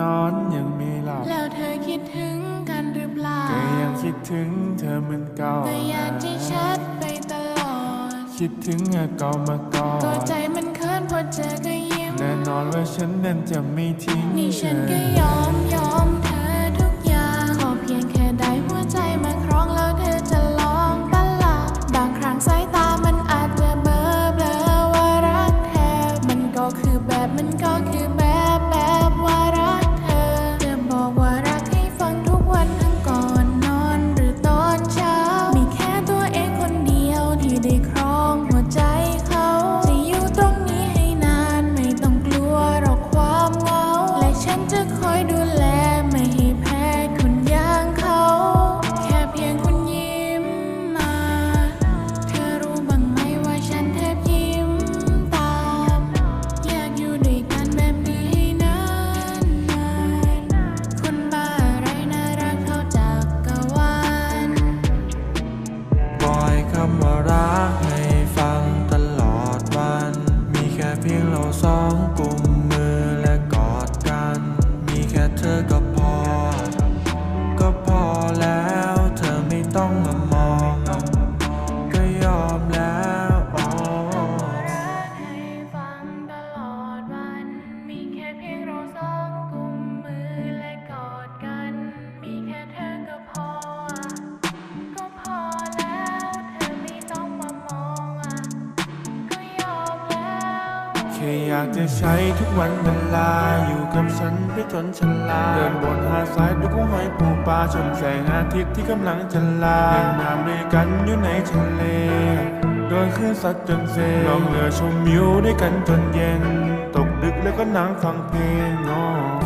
นอนยังม่หลับ แล้วเธอคิดถึงกันหรือเปล่า ก็ยังคิดถึงเธอเหมือนเก่าแต่อยากจะชัดไปตลอด คิดถึงเธอก่ามาก่อนก็ใจมันเคินพอเจอก็ยิ้ม แน่นอนว่าฉันนั้นจะไม่ทิ้งนี่ฉันก็ยอมยอม คำว่ารั ค่อยากจะใช้ทุกวันเวลา อยู่กับฉันไปจนฉลาเดินบนหาดทรายดูกุ้งหอยปูปลาชมแสงอาทิตย์ที่กำลังจะลาเล่นน้ำด้วยกันอยู่ในทะเลโดยคลื่นซัดจนเซลองเรือชมวิวด้วยกันจนเย็น ตกดึกแล้วก็นั่งฟังเพลงอ๋อน